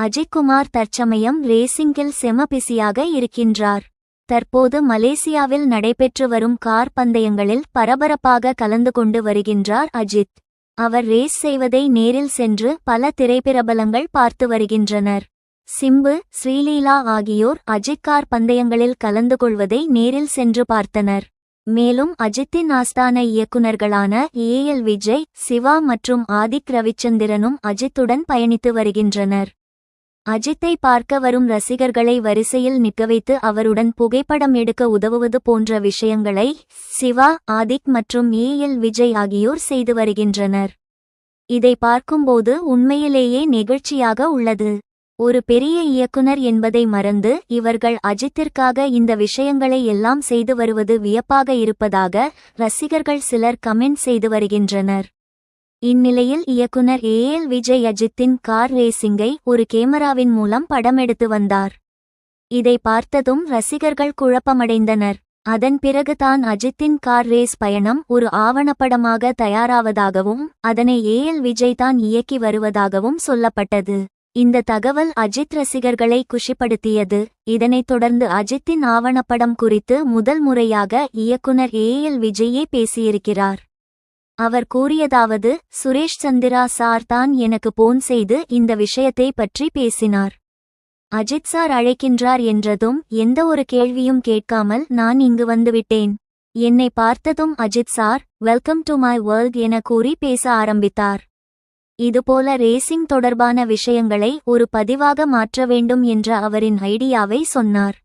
அஜித் குமார் தற்சமயம் ரேசிங்கில் செமபிசியாக இருக்கின்றார். தற்போது மலேசியாவில் நடைபெற்று வரும் கார் பந்தயங்களில் பரபரப்பாக கலந்து கொண்டு வருகின்றார் அஜித். அவர் ரேஸ் செய்வதை நேரில் சென்று பல திரைப்பிரபலங்கள் பார்த்து வருகின்றனர். சிம்பு ஸ்ரீலீலா ஆகியோர் அஜித் கார் பந்தயங்களில் கலந்து கொள்வதை நேரில் சென்று பார்த்தனர். மேலும் அஜித்தின் ஆஸ்தான இயக்குனர்களான ஏஎல் விஜய் சிவா மற்றும் ஆதிக் ரவிச்சந்திரனும் அஜித்துடன் பயணித்து வருகின்றனர். அஜித்தை பார்க்க வரும் ரசிகர்களை வரிசையில் நிற்க வைத்து அவருடன் புகைப்படம் எடுக்க உதவுவது போன்ற விஷயங்களை சிவா ஆதிக் மற்றும் ஏ எல் விஜய் ஆகியோர் செய்து வருகின்றனர். இதை பார்க்கும்போது உண்மையிலேயே நெகிழ்ச்சியாக உள்ளது. ஒரு பெரிய இயக்குனர் என்பதை மறந்து இவர்கள் அஜித்திற்காக இந்த விஷயங்களை எல்லாம் செய்து வருவது வியப்பாக இருப்பதாக ரசிகர்கள் சிலர் கமெண்ட் செய்து வருகின்றனர். இந்நிலையில் இயக்குனர் ஏ எல் விஜய் அஜித்தின் கார் ரேசிங்கை ஒரு கேமராவின் மூலம் படமெடுத்து வந்தார். இதை பார்த்ததும் ரசிகர்கள் குழப்பமடைந்தனர். அதன் பிறகு தான் அஜித்தின் கார் ரேஸ் பயணம் ஒரு ஆவணப்படமாக தயாராவதாகவும் அதனை ஏ எல் விஜய் தான் இயக்கி வருவதாகவும் சொல்லப்பட்டது. இந்த தகவல் அஜித் ரசிகர்களை குஷிப்படுத்தியது. இதனைத் தொடர்ந்து அஜித்தின் ஆவணப்படம் குறித்து முதல் முறையாக இயக்குனர் ஏ எல் விஜயே பேசியிருக்கிறார். அவர் கூறியதாவது சுரேஷ் சந்திரா சார் தான் எனக்கு போன் செய்து இந்த விஷயத்தை பற்றி பேசினார். அஜித் சார் அழைக்கின்றார் என்றதும் எந்த ஒரு கேள்வியும் கேட்காமல் நான் இங்கு வந்துவிட்டேன். என்னை பார்த்ததும் Ajith sir welcome to my world என கூறி பேச ஆரம்பித்தார். இதுபோல ரேசிங் தொடர்பான விஷயங்களை ஒரு பதிவாக மாற்ற வேண்டும் என்ற அவரின் ஐடியாவை சொன்னார்.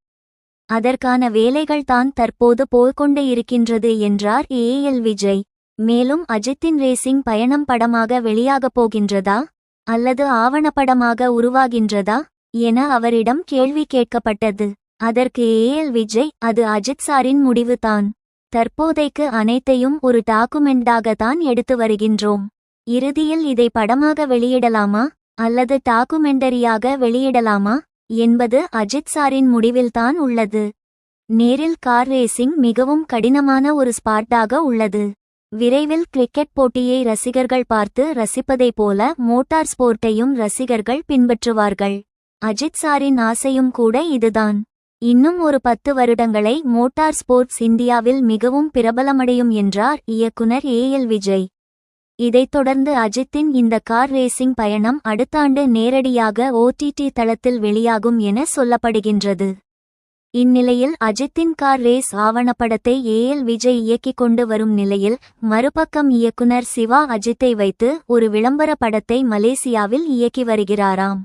அதற்கான வேலைகள் தான் தற்போது போய்கொண்டே இருக்கின்றது என்றார் ஏ எல் விஜய். மேலும் அஜித்தின் ரேசிங் பயணம் படமாக வெளியாகப் போகின்றதா? அல்லது ஆவணப்படமாக உருவாகின்றதா? என அவரிடம் கேள்வி கேட்கப்பட்டது. அதற்கு ஏஎல் விஜய் அது அஜித் சாரின் முடிவுதான். தற்போதைக்கு அனைத்தையும் ஒரு டாக்குமெண்டாகத்தான் எடுத்து வருகின்றோம். இறுதியில் இதை படமாக வெளியிடலாமா? அல்லது டாக்குமெண்டரியாக வெளியிடலாமா? என்பது அஜித் சாரின் முடிவில்தான் உள்ளது. நேரில் கார் ரேசிங் மிகவும் கடினமான ஒரு ஸ்பாட்டாக உள்ளது. விரைவில் கிரிக்கெட் போட்டியை ரசிகர்கள் பார்த்து ரசிப்பதைப் போல மோட்டார் ஸ்போர்ட்டையும் ரசிகர்கள் பின்பற்றுவார்கள். அஜித் சாரின் ஆசையும் கூட இதுதான். இன்னும் ஒரு பத்து வருடங்களை மோட்டார் ஸ்போர்ட்ஸ் இந்தியாவில் மிகவும் பிரபலமடையும் என்றார் இயக்குனர் ஏ எல் விஜய். இதைத் தொடர்ந்து அஜித்தின் இந்த கார் ரேசிங் பயணம் அடுத்த ஆண்டு நேரடியாக ஓடிடி தளத்தில் வெளியாகும் என சொல்லப்படுகின்றது. இந்நிலையில் அஜித்தின் கார் ரேஸ் ஆவணப்படத்தை ஏஎல் விஜய் இயக்கிக் கொண்டு வரும் நிலையில் மறுபக்கம் இயக்குனர் சிவா அஜித்தை வைத்து ஒரு விளம்பர படத்தை மலேசியாவில் இயக்கி வருகிறாராம்.